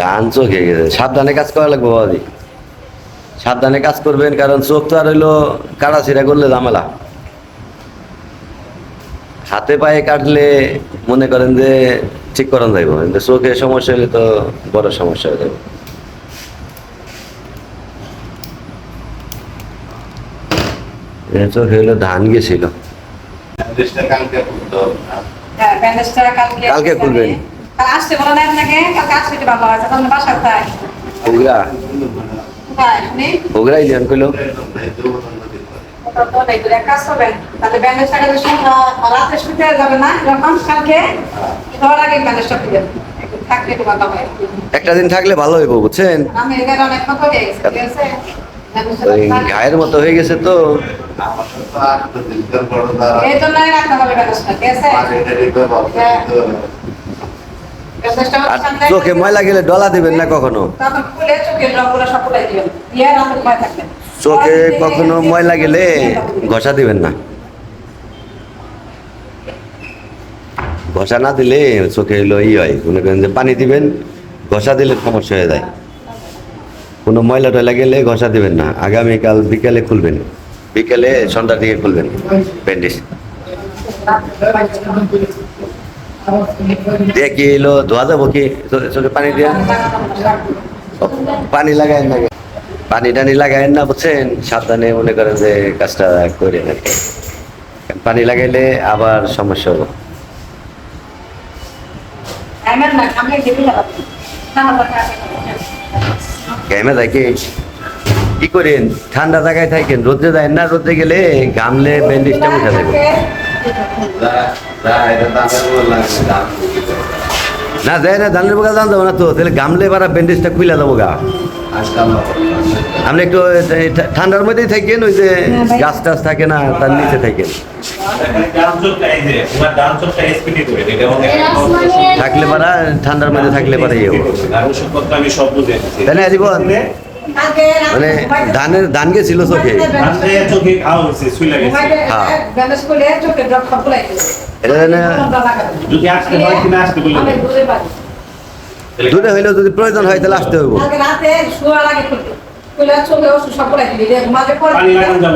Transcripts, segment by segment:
ধান চোখে গেছে। সাবধানে কাজ করা লাগবে বাবাজি। সাবধানে কাজ করবেন কারণ চোখ তো আর হইল কাটা ছিঁড়া করলে ঝামেলা। হাতে পায়ে কাটলে মনে করেন যে ঠিক করান যাইব কিন্তু চোখে সমস্যা হলে তো বড় সমস্যা হয়ে যাবে। চোখে হইল ধান গেছিল। হ্যাঁ, কালকে কালকে খুলবেন। কাল আসতে বলা নাই আপনাকে? কালকে আসলে একটু ভালো আছে তাহলে বাসা কোথায় ওগরা ওগরাই না দেবেন। একটু হয়। দিন থাকলে ভালো হইব বুঝছেন? ঘায়ের মতো হয়ে গেছে তো। এই রাখতে হবে ঠিক আছে? আর চোখে ময়লা গেলে ডলা দিবেন না কখনো? চোখে কখনো ময়লা গেলে ঘষা দিবেন না। ঘষা না দিলে চোখে হলো ই হয়। মনে করেন যে পানি দিবেন ঘষা দিলে সমস্যা হয়ে যায়। কোনো ময়লা টয়লা গেলে ঘষা দিবেন না। আগামীকাল বিকালে খুলবেন। বিকেলে সন্ধ্যার দিকে খুলবেন ব্যান্ডেজ। দিয়ে কি এলো? ধোয়া যাব কি? চোখে পানি দিয়ে? পানি লাগায় না পানি টানি না বুঝছেন? সাবধানে মনে করেন যে কাজটা করে আর পানি লাগাইলে আবার সমস্যা হবে। ঘামে থাকে কি? করেন? ঠান্ডা জায়গায় থাকেন রোদে যায় না রোদে গেলে ঘামলে ব্যান্ডেজটা উঠে যাবে। না যায় না ধানের বোকা জান যাব না তো তাহলে ঘামলে এবার ব্যান্ডেজটা খুলে যাব গা আপনি একটু ঠান্ডার মধ্যেই থাকেন ওই যে গাছ টাছ থাকে না তার নিচে থাকেন। থাকলে পারা ঠান্ডার মধ্যে থাকলে পারে ইয়ে হবে। আমি মানে ধানের ধান গেছিল চোখে। গেছে। হ্যাঁ। হয় দূরে হইলেও যদি প্রয়োজন হয় তাহলে আসতে হইব। পানি লাগানো যাব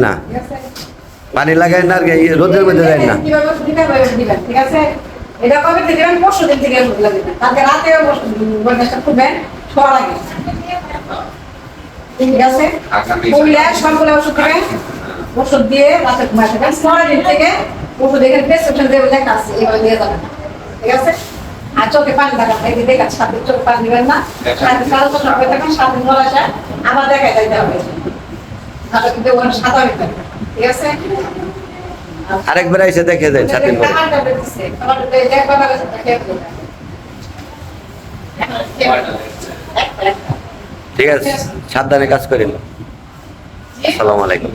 না পানি- লাগায়েন না। রোদের মধ্যে যায় না। এটা কবে থেকে দিবেন? পরশু দিন থেকে দিবেন। কালকে রাতে। ঠিক আছে? ওষুধ। ওষুধ দিয়ে রাতে ঘুমাতে থাকবেন। পরের দিন থেকে ওষুধ এখানে দিয়ে লেখা আছে, যাবেন। ঠিক আছে? আর চোখে পানি দেখান এই সাত দিন চোখে পানি দিবেন না পরে থাকবেন সাত দিন পর আসা আবার দেখা যাইতে হবে তাহলে কিন্তু হয়ে ঠিক আছে আরেকবার এসে দেখে যায় সাত দিন পরে ঠিক আছে সাবধানে কাজ করেন আসসালামু আলাইকুম।